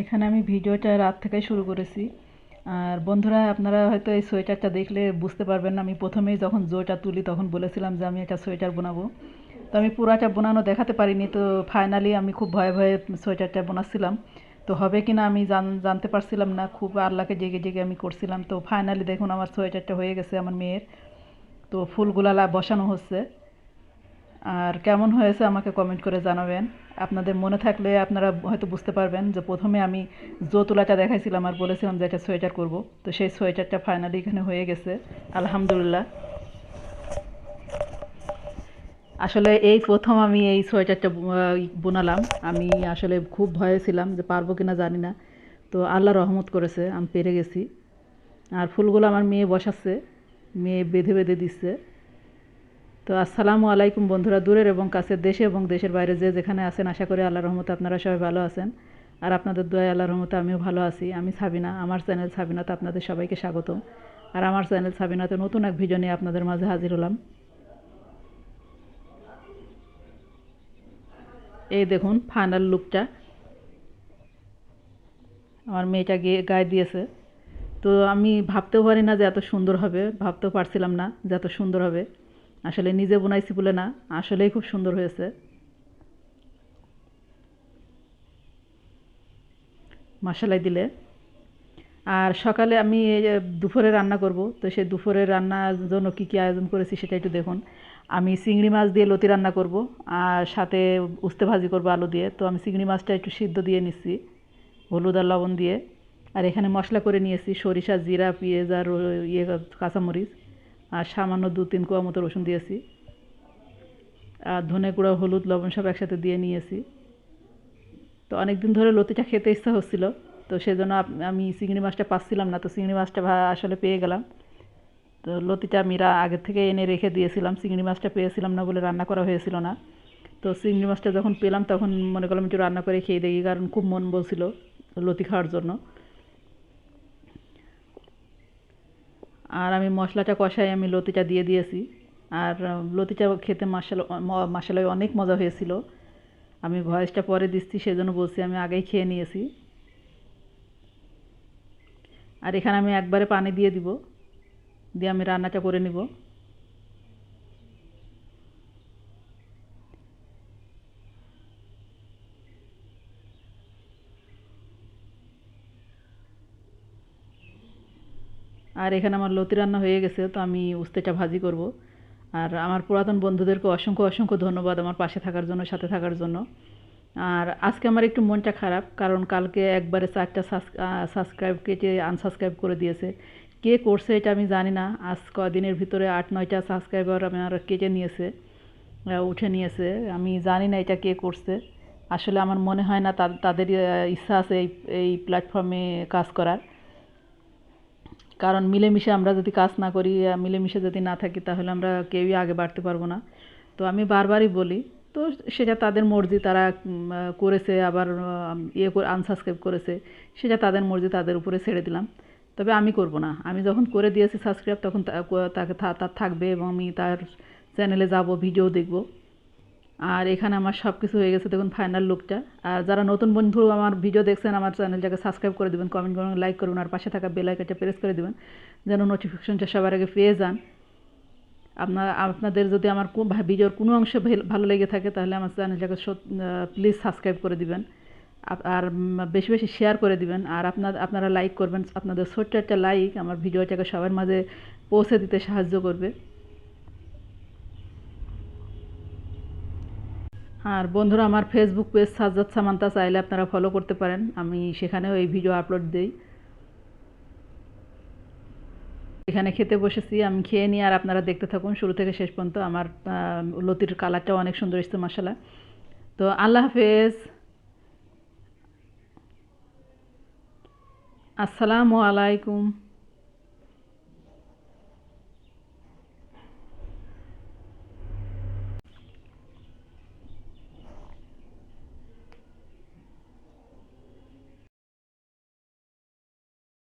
এখানে আমি ভিডিওটা রাত থেকে শুরু করেছি। আর বন্ধুরা, আপনারা হয়তো এই সোয়েটারটা দেখলে বুঝতে পারবেন না, আমি প্রথমেই যখন জোটা তুলি তখন বলেছিলাম যে আমি একটা সোয়েটার বোনাবো। তো আমি পুরাটা বোনানো দেখাতে পারিনি, তো ফাইনালি আমি খুব ভয়ে ভয়ে সোয়েটারটা বোনাচ্ছিলাম। তো হবে কি না আমি জান, জানতে পারছিলাম না, খুব আল্লাহকে জেগে জেগে আমি করছিলাম। তো ফাইনালি দেখুন আমার সোয়েটারটা হয়ে গেছে আমার মেয়ের। তো ফুলগুলা বসানো হচ্ছে। আর কেমন হয়েছে আমাকে কমেন্ট করে জানাবেন। আপনাদের মনে থাকলে আপনারা হয়তো বুঝতে পারবেন যে প্রথমে আমি জো তোলাটা দেখাইছিলাম আর বলেছিলাম যে একটা সোয়েটার করব। তো সেই সোয়েটারটা ফাইনালি এখানে হয়ে গেছে। আলহামদুলিল্লাহ। আসলে এই প্রথম আমি এই সোয়েটারটা বোনালাম। আমি আসলে খুব ভয়ে ছিলাম যে পারব কিনা জানি না। তো আল্লাহ রহমত করেছে, আমি পেরে গেছি। আর ফুলগুলো আমার মেয়ে বসাচ্ছে, মেয়ে বেঁধে বেঁধে দিচ্ছে। তো আসসালামু আলাইকুম বন্ধুরা, দূরের এবং কাছের দেশে এবং দেশের বাইরে যে যেখানে আছেন, আশা করি আল্লাহ রহমতে আপনারা সবাই ভালো আছেন। আর আপনাদের দোয়া আল্লাহ রহমতে আমিও ভালো আছি। আমি সাবিনা, আমার চ্যানেল সাবিনাতে আপনাদের সবাইকে স্বাগত আর আমার চ্যানেল সাবিনাতে নতুন এক ভিডিও নিয়ে আপনাদের মাঝে হাজির হলাম। এই দেখুন ফাইনাল লুকটা আমার মেয়েটা গিয়ে গায়ে দিয়েছে। তো আমি ভাবতেও পারি না যে এত সুন্দর হবে, ভাবতেও পারছিলাম না যে এত সুন্দর হবে। আসলে নিজে বোনাইছি বলে না, আসলেই খুব সুন্দর হয়েছে। মশালাই দিলে। আর সকালে আমি দুপুরে রান্না করব, তো সেই দুপুরে রান্নার জন্য কী কী আয়োজন করেছি সেটা একটু দেখুন। আমি চিংড়ি মাছ দিয়ে লতি রান্না করব, আর সাথে উস্তে ভাজি করব আলু দিয়ে। তো আমি চিংড়ি মাছটা একটু সিদ্ধ দিয়ে নিচ্ছি, হলুদ আর লবণ দিয়ে। আর এখানে মশলা করে নিয়েছি সরিষা, জিরা, পেঁয়াজ আর ইয়ে কাঁচামরিচ। আর সামান্য দু তিন কোয়া মতো রসুন দিয়েছি। আর ধনে গুঁড়া, হলুদ, লবণ সব একসাথে দিয়ে নিয়েছি। তো অনেক দিন ধরে লতিটা খেতে ইচ্ছা হচ্ছিল, তো সেজন্য আমি চিংড়ি মাছটা পাচ্ছিলাম না, তো চিংড়ি মাছটা আসলে পেয়ে গেলাম। তো লতিটা আমি আগের থেকে এনে রেখে দিয়েছিলাম, চিংড়ি মাছটা পেয়েছিলাম না বলে রান্না করা হয়েছিল না। তো চিংড়ি মাছটা যখন পেলাম তখন মনে করলাম একটু রান্না করে খেয়ে দেখি, কারণ খুব মন বলছিল লতি খাওয়ার জন্য। আর আমি মশলাটা কষাই, আমি লতিটা দিয়ে দিয়েছি। আর লতিটা খেতে মাসাল মাসালাই অনেক মজা হয়েছিল। আমি ভয়েসটা পরে দিচ্ছি, সেজন্য বলছি আমি আগেই খেয়ে নিয়েছি। আর এখানে আমি একবারে পানি দিয়ে দিব। দিয়ে আমি রান্নাটা করে নিব। আর এখানে আমার লতি রান্না হয়ে গেছে, তো আমি উস্তেটা ভাজি করব। আর আমার পুরাতন বন্ধুদেরকে অসংখ্য অসংখ্য ধন্যবাদ আমার পাশে থাকার জন্য, সাথে থাকার জন্য। আর আজকে আমার একটু মনটা খারাপ, কারণ কালকে একবারে চারটা সাবস্ক্রাইব কেটে আনসাবস্ক্রাইব করে দিয়েছে। কে করছে এটা আমি জানি না, আজ কদিনের ভিতরে আট, নয়টা সাবস্ক্রাইবার আমার কেটে নিয়েছে উঠে নিয়েছে। আমি জানি না এটা কে করছে। আসলে আমার মনে হয় না তাদের ইচ্ছা আছে এই এই প্ল্যাটফর্মে কাজ করার। কারণ মিলেমিশে আমরা যদি কাজ না করি মিলেমিশে যদি না থাকি, তাহলে আমরা কেউই আগে বাড়তে পারব না। তো আমি বারবারই বলি, তো সেটা তাদের মর্জি, তারা করেছে, আবার ইয়ে করে আনসাবস্ক্রাইব করেছে, সেটা তাদের মর্জি, তাদের উপরে ছেড়ে দিলাম। তবে আমি করব না। আমি যখন করে দিয়েছি সাবস্ক্রাইব তখন তাকে তার থাকবে এবং আমি তার চ্যানেলে যাব ভিডিও দেখব। আর এখানে আমার সব কিছু হয়ে গেছে, দেখুন ফাইনাল লুকটা আর যারা নতুন বন্ধু আমার ভিডিও দেখছেন, আমার চ্যানেলটাকে সাবস্ক্রাইব করে দেবেন কমেন্ট করবেন লাইক করবেন আর পাশে থাকা বেল আইকনটা প্রেস করে দেবেন, যেন নোটিফিকেশনটা সবার আগে পেয়ে যান। আপনার, আপনাদের যদি আমার ভিডিওর কোনো অংশ ভালো লেগে থাকে, তাহলে আমার চ্যানেলটাকে প্লিজ সাবস্ক্রাইব করে দিবেন। আর বেশি বেশি শেয়ার করে দিবেন। আর আপনার আপনারা লাইক করবেন, আপনাদের ছোট্ট একটা লাইক আমার ভিডিওটাকে সবার মাঝে পৌঁছে দিতে সাহায্য করবে। আর বন্ধুরা, আমার ফেসবুক পেজ সাজ্জাদ সামান্তা চাইলে আপনারা ফলো করতে পারেন। আমি সেখানেও এই ভিডিও আপলোড দিই। এখানে খেতে বসেছি, আমি খেয়ে নিয়ে আর আপনারা দেখতে থাকুন। শুরু থেকে শেষ পর্যন্ত আমার লতির কালারটাও অনেক সুন্দর এসছে মশলা তো আল্লাহ হাফেজ। আসসালামু আলাইকুম।